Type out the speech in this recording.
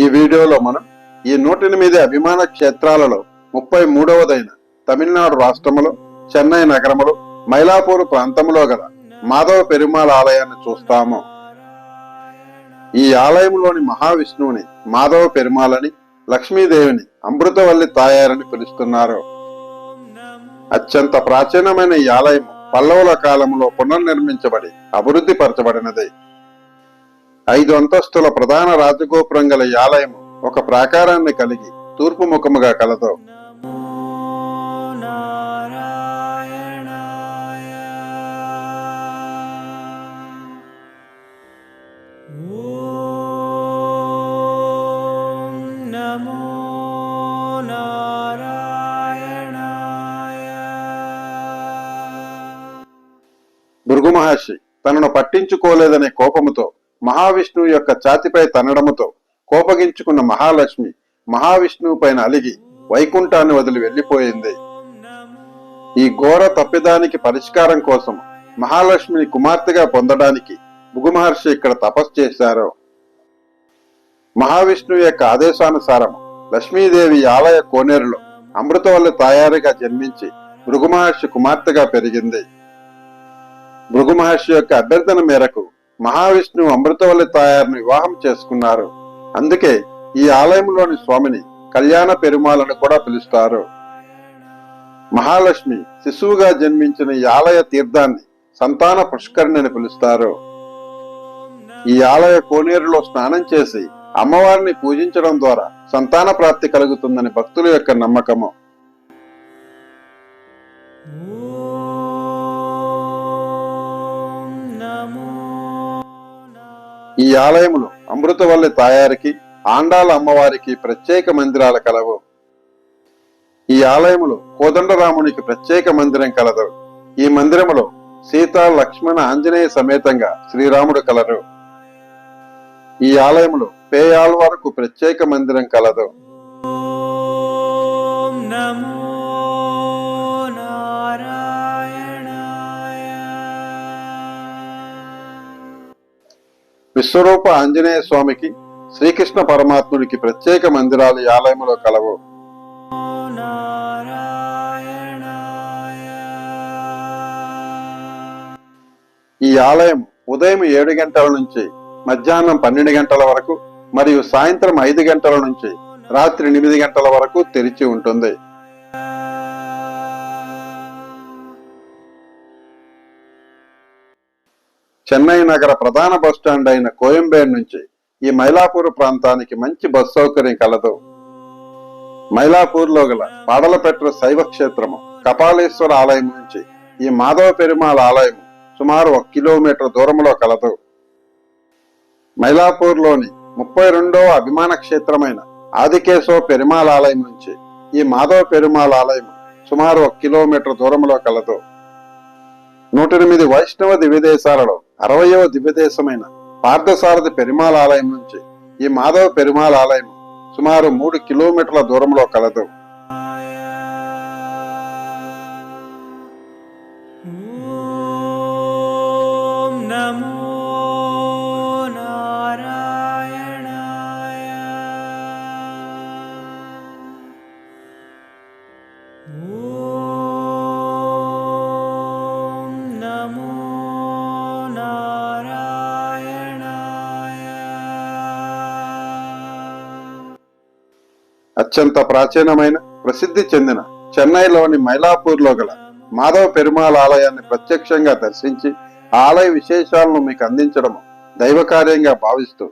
ఈ వీడియోలో మనం ఈ నూట ఎనిమిది అభిమాన క్షేత్రాలలో ముప్పై మూడవదైన తమిళనాడు రాష్ట్రములో చెన్నై నగరములో మైలాపూర్ ప్రాంతంలో గల మాధవ పెరుమాళ్ ఆలయాన్ని చూస్తాము. ఈ ఆలయంలోని మహావిష్ణువుని మాధవ పెరుమాలని లక్ష్మీదేవిని అమృతవల్లి తాయారని పిలుస్తున్నారు. అత్యంత ప్రాచీనమైన ఈ ఆలయం పల్లవుల కాలంలో పునర్నిర్మించబడి అభివృద్ధి పరచబడినది. ఐదు అంతస్తుల ప్రధాన రాజగోపురం గల ఈ ఆలయము ఒక ప్రాకారాన్ని కలిగి తూర్పు ముఖముగా కలదు. భృగు మహర్షి తనను పట్టించుకోలేదనే కోపముతో మహావిష్ణువు యొక్క ఛాతిపై తనడముతో కోపగించుకున్న మహాలక్ష్మి మహావిష్ణువు పైన అలిగి వైకుంఠాన్ని వదిలి వెళ్ళిపోయింది ఈ ఘోర తప్పిదానికి పరిష్కారం కోసం మహాలక్ష్మిని కుమార్తెగా పొందడానికి భృగుమహర్షి ఇక్కడ తపస్సు చేశారు. మహావిష్ణువు యొక్క ఆదేశానుసారం లక్ష్మీదేవి ఆలయ కోనేరులో అమృతవల్లి తయారీగా జన్మించి భృగు మహర్షి కుమార్తెగా పెరిగింది. భృగు మహర్షి యొక్క అభ్యర్థన మేరకు మహావిష్ణువు అమృతవల్లి తాయారిని వివాహం చేసుకున్నారు. అందుకే ఈ ఆలయంలోని స్వామిని కళ్యాణ పెరుమాలను కూడా పిలుస్తారు. మహాలక్ష్మి శిశువుగా జన్మించిన ఈ ఆలయ తీర్థాన్ని సంతాన పుష్కరిణి అని పిలుస్తారు. ఈ ఆలయ కోనేరులో స్నానం చేసి అమ్మవారిని పూజించడం ద్వారా సంతాన ప్రాప్తి కలుగుతుందని భక్తుల యొక్క నమ్మకము. ఈ ఆలయములు అమృతవల్లి తాయారికి ఆండాల అమ్మవారికి ప్రత్యేక మందిరాలు కలవు. ఈ ఆలయములు కోదండరామునికి ప్రత్యేక మందిరం కలదు. ఈ మందిరములో సీత లక్ష్మణ ఆంజనేయ సమేతంగా శ్రీరాముడు కలరు. ఈ ఆలయములు పేయాల్ వరకు ప్రత్యేక మందిరం కలదు. విశ్వరూప ఆంజనేయ స్వామికి శ్రీకృష్ణ పరమాత్ముడికి ప్రత్యేక మందిరాలు ఆలయంలో కలవు. ఈ ఆలయం ఉదయం ఏడు గంటల నుంచి మధ్యాహ్నం పన్నెండు గంటల వరకు మరియు సాయంత్రం ఐదు గంటల నుంచి రాత్రి ఎనిమిది గంటల వరకు తెరిచి ఉంటుంది. చెన్నై నగర ప్రధాన బస్ స్టాండ్ అయిన కోయంబేడు నుంచి ఈ మైలాపూర్ ప్రాంతానికి మంచి బస్ సౌకర్యం కలదు. మైలాపూర్లో గల పాడలపెట్ర శైవ క్షేత్రము కపాలేశ్వర ఆలయం నుంచి ఈ మాధవ పెరుమాళ్ ఆలయం సుమారు ఒక కిలోమీటర్ దూరంలో కలదు. మైలాపూర్లోని ముప్పై రెండవ అభిమాన క్షేత్రమైన ఆదికేశవ పెరుమాళ్ ఆలయం నుంచి ఈ మాధవ పెరుమాల ఆలయం సుమారు ఒక కిలోమీటర్ దూరంలో కలదు. నూట ఎనిమిది వైష్ణవ దివ్యదేశాలలో అరవయవ దివ్యదేశమైన పార్థసారథి పెరిమాల ఆలయం నుంచి ఈ మాధవ పెరిమాల ఆలయం సుమారు మూడు కిలోమీటర్ల దూరంలో కలదు. ॐ అత్యంత ప్రాచీనమైన ప్రసిద్ధి చెందిన చెన్నైలోని మైలాపూర్లో గల మాధవ పెరుమాళ్ ఆలయాన్ని ప్రత్యక్షంగా దర్శించి ఆలయ విశేషాలను మీకు అందించడం దైవకార్యంగా భావిస్తూ